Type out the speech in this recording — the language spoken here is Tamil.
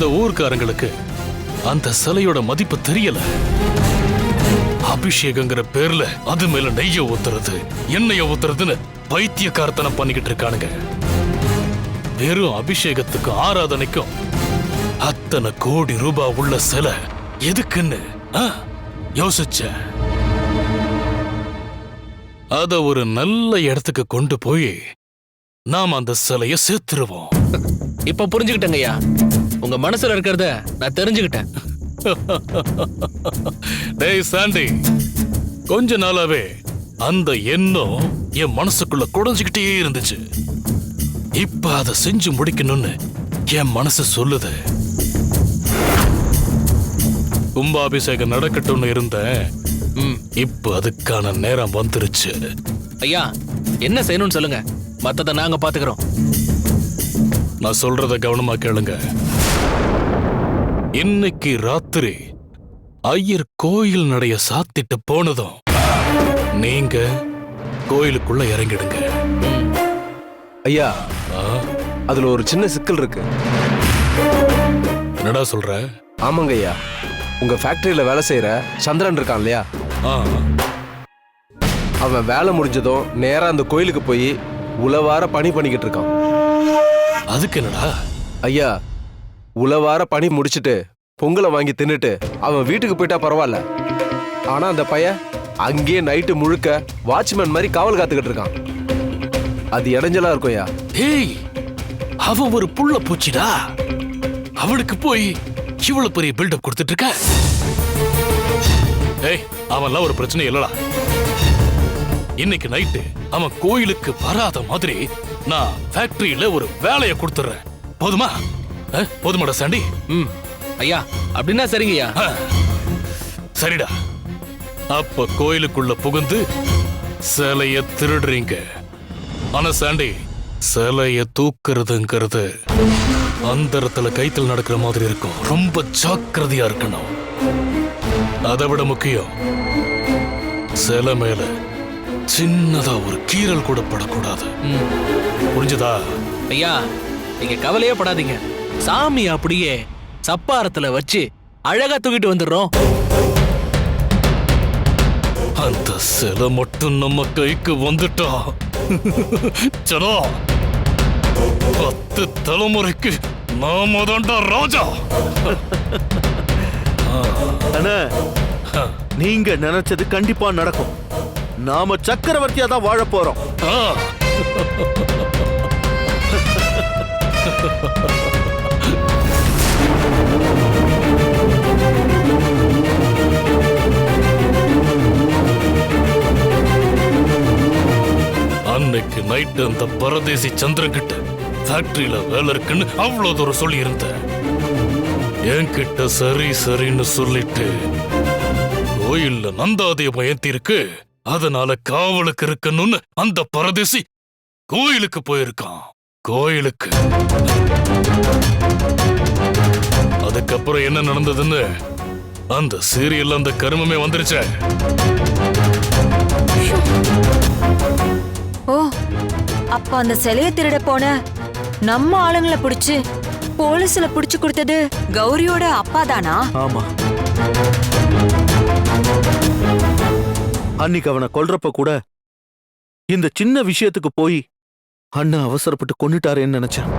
இந்த ஊர்க்காரங்களுக்கு அந்த சிலையோட மதிப்பு தெரியல. அபிஷேகங்கிற பேர்ல அது மேல நெய்ய ஊத்துறது எண்ணெய ஊத்துறதுன்னு பைத்தியக்காரத்தனம் பண்ணிக்கிட்டு இருக்கானுங்க. வெறும் அபிஷேகத்துக்கும் ஆராதனைக்கும் அத்தனை கோடி ரூபாய் உள்ள சிலை எதுக்குன்னு யோசிச்ச. அத ஒரு நல்ல இடத்துக்கு கொண்டு போய் நாம் அந்த சிலைய சேர்த்துருவோம். இப்ப புரிஞ்சுக்கிட்டங்கய்யா. ஐயா உங்க மனசுல இருக்கிறத நான் தெரிஞ்சுக்கிட்டேன். டேய் சாண்டி. கொஞ்ச நாளாவே அந்த எண்ணம் என் மனசுக்குள்ள குடஞ்சுக்கிட்டே இருந்துச்சு. இப்ப அதை செஞ்சு முடிக்கணும்னு என் மனசு சொல்லுது. கும்பாபிஷேகம் நடக்கட்டும்னு இருந்தேன். இப்ப அதுக்கான நேரம் வந்துருச்சு. ஐயா என்ன செய்யணும்னு சொல்லுங்க. மத்தத நாங்க பாத்துக்கிறோம். நான் சொல்றத கவனமா கேளுங்க. இன்னைக்கு ராத்திரி ஐயர் கோயில் நடைய சாத்திட்டு போனதும் நீங்க கோயிலுக்குள்ள இறங்கிடுங்க. ஐயா அதுல ஒரு சின்ன சிக்கல் இருக்கு. என்னடா சொல்ற? ஆமாங்க ஐயா. உங்க ஃபேக்டரியில வேலை செய்யற சந்திரன் இருக்கான் இல்லையா? அவன் வேலை முடிஞ்சதும் நேரா அந்த கோயிலுக்கு போய் உளவார பணி பண்ணிக்கிட்டு இருக்கான். அதுக்கு என்னடா? ஐயா உளவார பணி முடிச்சிட்டு பொங்கலை வாங்கி தின்னுட்டு அவன் வீட்டுக்கு போயிட்டா பரவாயில்ல. ஆனா அந்த பையன் அங்கேயே நைட்டு முழுக்க வாட்ச்மேன் மாதிரி காவல் காத்துக்கிட்டு இருக்கான். அது இடைஞ்சலா இருக்கும் ஐயா. ஏய் அவ ஒரு புள்ள பூச்சிடா. அவளுக்கு போய் இவ்வளவு பெரிய பில்டப் கொடுத்துட்டு இருக்க? ஏய் அவன்லாம் ஒரு பிரச்சனை இல்லடா. இன்னைக்கு நைட்டு அவன் கோயிலுக்கு வராத மாதிரி நான் ஃபேக்டரியில ஒரு வேலையை கொடுத்துறேன். போதுமா? போதுமாடா சாண்டி. ம். ஐயா அப்படின்னா சரிங்க ஐயா ஆ, சரிடா. அப்ப கோயிலுக்குள்ள புகுந்து சிலைய திருடுறீங்க. ஆனா சாண்டி சிலைய தூக்குறதுங்கிறது அந்தரத்துல கைத்தில் நடக்கிற மாதிரி இருக்கும். ரொம்ப ஜாக்கிரதையா இருக்கணும். அதை விட முக்கியம் சிலை மேல சின்னதா ஒரு கீறல் கூட படக்கூடாது. புரிஞ்சுதா? ஐயா நீங்க கவலையே படாதீங்க. சாமி அப்படியே சப்பாரத்துல வச்சு அழகா தூக்கிட்டு வந்துடுறோம். அந்த சிலை மட்டும் நம்ம கைக்கு வந்துட்டா. சரா பத்து தலைமுறைக்கு நாம தான்டா ராஜா. அண்ணா நீங்க நினைச்சது கண்டிப்பா நடக்கும். நாம சக்கரவர்த்தியா தான் வாழ போறோம். ஆ, அன்னைக்கு நைட்டு அந்த பரதேசி சந்திரகிட்ட ஃபேக்டரியில வேலை இருக்குன்னு அவ்வளவு தூரம் சொல்லியிருந்த. என்கிட்ட சரி சரின்னு சொல்லிட்டு கோயில்ல நந்தாதே ஏத்தி இருக்கு அதனால காவலுக்கு இருக்கணும்னு அந்த பரதேசி கோயிலுக்கு போயிருக்கான். கோயிலுக்கு. அதுக்கப்புறம் என்ன நடந்ததுன்னு அந்த சீரியல்ல அந்த கருமமே வந்துருச்சே. ஓ அப்ப அந்த சிலைய திருட போன நம்ம ஆளுங்கள புடிச்சு போலீஸ்ல புடிச்சு கொடுத்தது கௌரியோட அப்பா தானா ஆமா. அன்னைக்கு அவனை கொல்றப்ப கூட இந்த சின்ன விஷயத்துக்கு போய் அண்ணா அவசரப்பட்டு கொன்னுட்டாரேன்னு நினைச்சேன்.